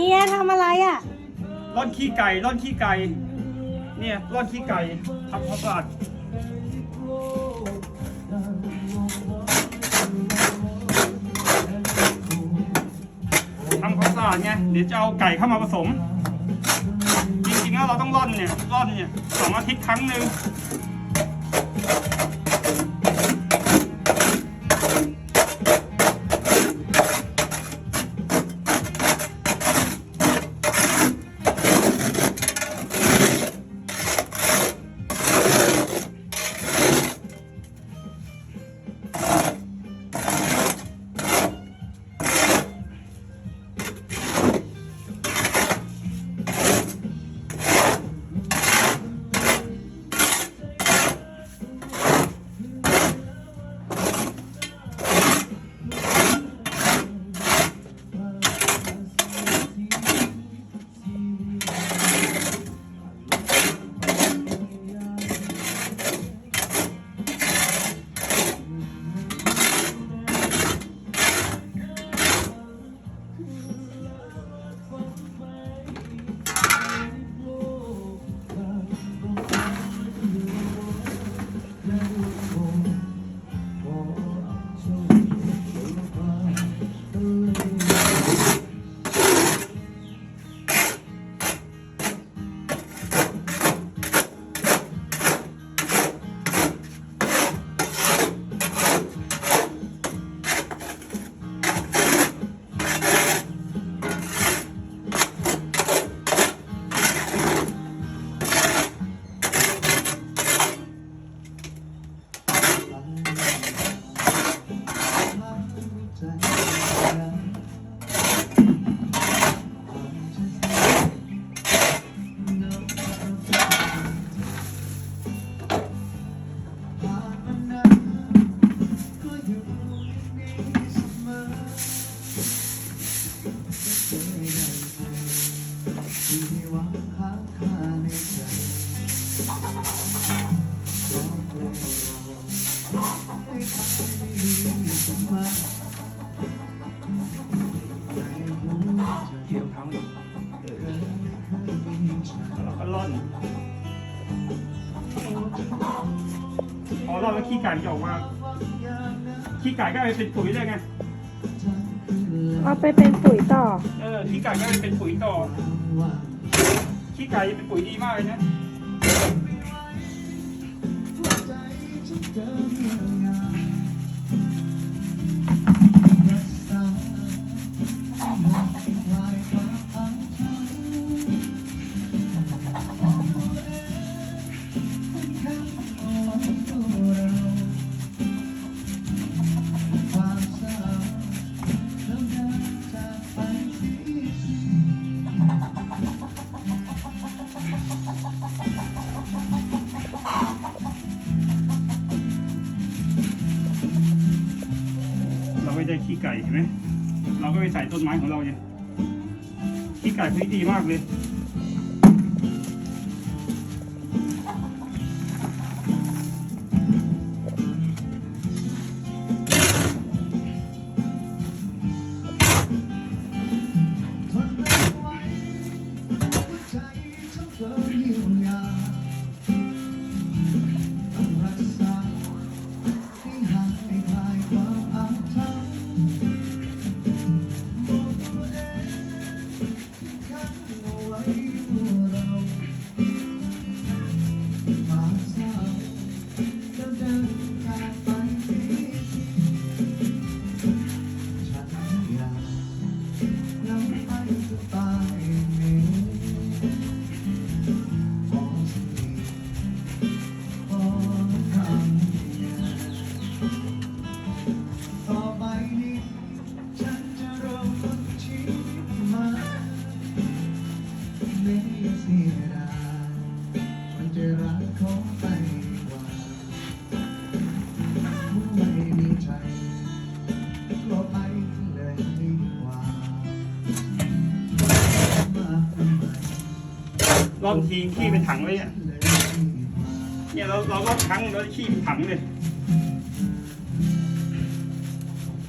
เฮียทำอะไรอะ ร่อนขี้ไก่ร่อนขี้ไก่เนี่ยร่อนขี้ไก่ทำความสะอาดทำความสะอาดไงเดี๋ยวจะเอาไก่เข้ามาผสม จริงๆแล้วเราต้องร่อนเนี่ยร่อนเนี่ยสองอาทิตย์ครั้งหนึ่ง เกี่ยวทั้งแล้วก็ร่อนพอร่อนแล้วขี้ไก่จะออกมาขี้ไก่ก็ไปเป็นปุ๋ยเลยไงเอาไปเป็นปุ๋ยต่อ เออขี้ไก่ก็ไปเป็นปุ๋ยต่อขี้ไก่เป็นปุ๋ยดีมากเลยนะ ก่เห็นไหมเราก็ไปใส่ต้นไม้ของเราเนี่ยขี้ไก่พื้นดีมากเลย ร่อนทีขี้เป็นถังเลยเนี่ยเลยดีกว่าเนี่ยเราเราร่อนครั้งแล้วขี้เป็นถังเลย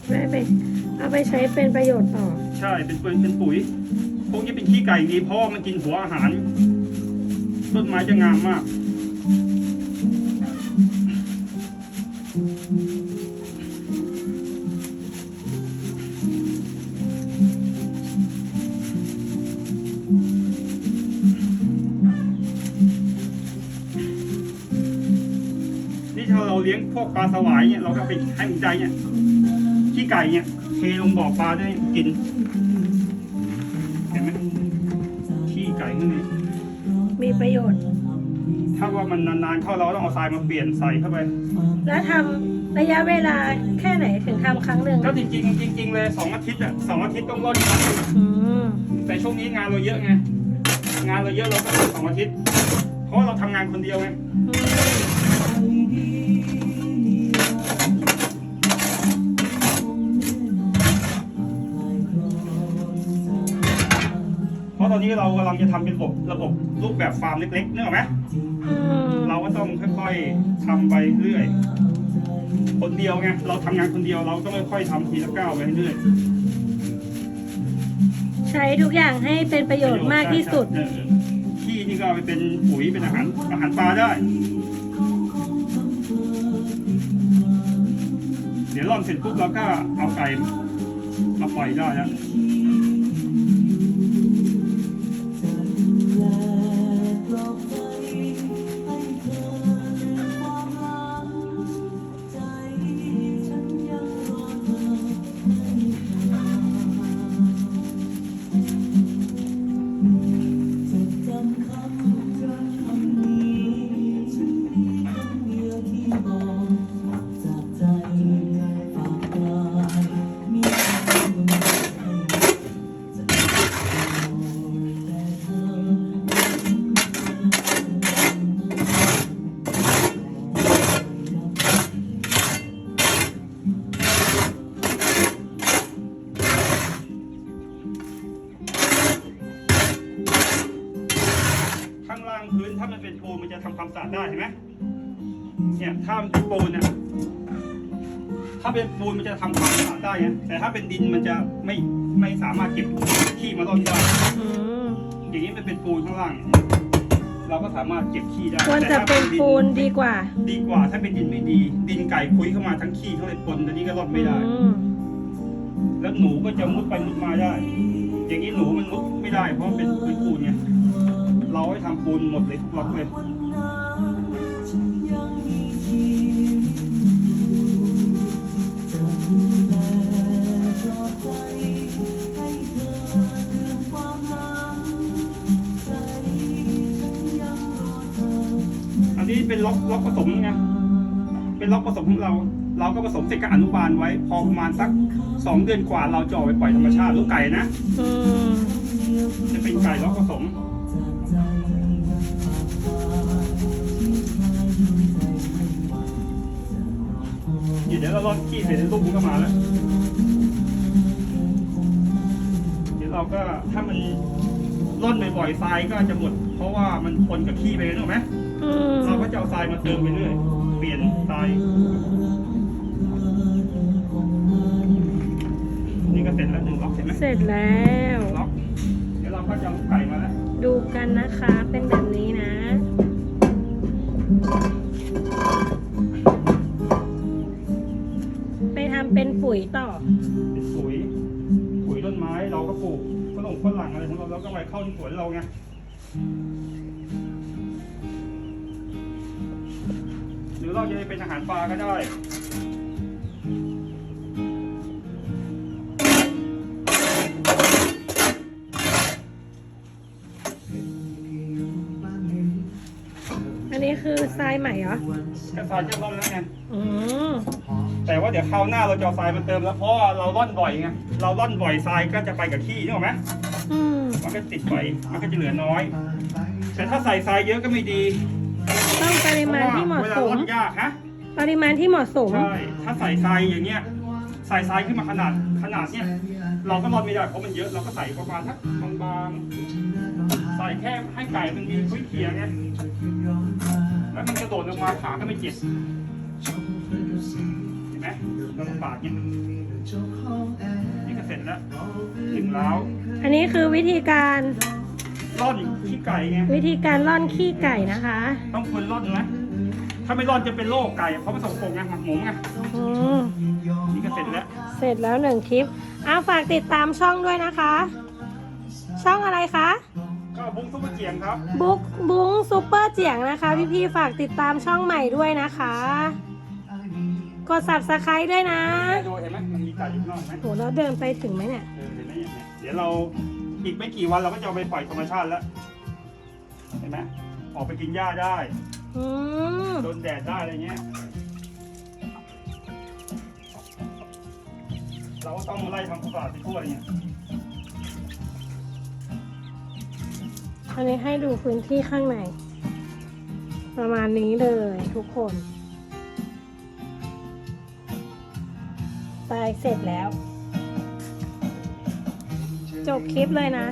ไม่ไปเอาไปใช้เป็นประโยชน์ต่อ ใช่เป็นปุ๋ยเป็นปุ๋ย พวกนี้เป็นขี้ไก่ดีเพราะว่ามันกินหัวอาหารต้นไม้จะงามมาก ลี้ยงพวกปลาสวายเนี่ยเราก็ไปให้มันใจเนี่ยขี้ไก่เนี่ยเทลงบ่อปลาได้กิน เห็นไหมขี้ไก่พวกนี้มีประโยชน์ ถ้าว่ามันนานๆเข้าเราต้องเอาทรายมาเปลี่ยนใส่เข้าไป แล้วทำระยะเวลาแค่ไหนถึงทำครั้งหนึ่งก็จริงๆจริงๆเลยสองอาทิตย์อะสองอาทิตย์ต้องรอดครั้งหนึ่งอืมแต่ช่วงนี้งานเราเยอะไงงานเราเยอะเราก็ต้องสองอาทิตย์เพราะว่าเราทำงานคนเดียวไง อืม เรากำลังจะทำเป็นระบบระบบรูปแบบฟาร์มเล็กๆนึกออกไหมอืมเราก็ต้องค่อยๆทำไปเรื่อย คนเดียวไงเราทำงานคนเดียวเราก็ค่อยๆทำทีละก้าวไปเรื่อยใช้ทุกอย่างให้เป็นประโยชน์มากที่สุดเออขี้นี่ก็เอาไปเป็นปุ๋ยเป็นอาหารอาหารปลาได้ เดี๋ยวร่อนเสร็จปุ๊บเราก็เอาไก่มาปล่อยได้แล้วางล่างพื้นถ้ามันเป็นปูนมันจะทำความสะอาดได้เห็นไหมเนี่ยถ้ามันเป็นปูนเนี่ยถ้าเป็นปูนมันจะทำความสะอาดได้ไงแต่ถ้าเป็นดินมันจะไม่ไม่สามารถเก็บขี้มาร่อนได้อืมอย่างนี้มันเป็นปูนข้างล่าง เราก็สามารถเก็บขี้ได้ควรแต่จะถ้าเป็นดิปูนดีกว่า ดีกว่าถ้าเป็นดินไม่ดี ดินไก่คุยเข้ามาทั้งขี้เขาเลยปนตอนนี้ก็ร่อนไม่ได้อืมแล้วหนูก็จะมุดไปมุดมาได้ อย่างนี้หนูมันมุดไม่ได้เพราะมันเป็นพื้นปูนไง เราให้ทำปูนหมดเลยทุกล็อกเลยอันนี้เป็นล็อกล็อกผสมไงเป็นล็อกผสมของเรา เราก็ผสมเสร็จก็อนุบาลไว้ พอประมาณสักสองเดือนกว่าเราจะออกไปปล่อยธรรมชาติลูกไก่นะอืมจะเป็นไก่ล็อกผสม เดี๋ยวเราลอดขี้เสร็จแล้วลูกมันก็มาแล้ว เดี๋ยวเราก็ถ้ามันร่อนบ่อยๆทรายก็จะหมด เพราะว่ามันปนกับขี้ไปนึกออกไหมอืมเราก็จะเอาทรายมาเติมไปเรื่อย เปลี่ยนทราย นี่ก็เสร็จแล้วหนึ่งล็อกเห็นไหมเสร็จแล้ว ล็อก เดี๋ยวเราก็จะเอาไก่มาแล้ว ดูกันนะคะเป็นแบบ เป็นปุ๋ยต่อ เป็นปุ๋ยปุ๋ยต้นไม้เราก็ปลูกฝรั่งฝรั่งอะไรของเราเราก็ไปเข้าที่สวนเราไงหรือเราจะเป็นอาหารปลาก็ได้อันนี้คือทรายใหม่เหรอแค่ทรายจะร่อนแล้วไง อืม แต่ว่าเดี๋ยวคราวหน้าเราจะเอาทรายมาเติมแล้วเพราะว่าเราร่อนบ่อยไงเราร่อนบ่อยทรายก็จะไปกับขี้นึกออกไหมอืมมันก็ติดบ่อยมันก็จะเหลือน้อย แต่ถ้าใส่ทรายเยอะก็ไม่ดีต้องปริเพมาณราะว่าที่เหมาะเวลาสมร่อนยากฮะปริมาณที่เหมาะสม ใช่ถ้าใส่ทรายอย่างเงี้ยใส่ทรายขึ้นมาขนาดขนาดเนี้ยเราก็ร่อนไม่ได้เพราะมันเยอะเราก็ใส่ประมาณทักบางๆใส่แค่ให้ไก่มันมีคุยเคียงไงแล้วมันกระโดดลงมาขาก็ไม่เจ็บเห็นไห มเราลำบากเนี่ยนี่ก็เสร็จแล้วถึงแล้วอันนี้คือวิธีการร่อนขี้ไก่ไงวิธีการร่อนขี้ไก่นะคะ ต้องคนร่อนนะถ้าไม่ร่อนจะเป็นโรคไก่เพราะมันสกปรกไงหมักหมมไงอืมนี่ก็เสร็จแล้วเสร็จแล้วหนึ่งคลิปอ้าวฝากติดตามช่องด้วยนะคะ ช่องอะไรคะก็บุ้งซุปเปอร์เจียงครับบุ๊กบุ้งซูเปอร์เจียงนะคะ พี่ๆฝากติดตามช่องใหม่ด้วยนะคะ กด subscribe ด้วยนะดูเห็นไหมมันมีไก่อยู่ข้างนอกไหมโหเราเดินไปถึงไหมเนี่ย เออเห็นไหมอย่างเนี้ยเดี๋ยวเราอีกไม่กี่วันเราก็จะเอาไปปล่อยธรรมชาติแล้ว เห็นไหมออกไปกินหญ้าได้ อืมโดนแดดได้อะไรเงี้ย เราก็ต้องไล่ทำความสะอาดไปทั่วอย่างเงี้ยอันนี้ให้ดูพื้นที่ข้างใน ประมาณนี้เลยทุกคน ไปเสร็จแล้ว จบคลิปเลยนะ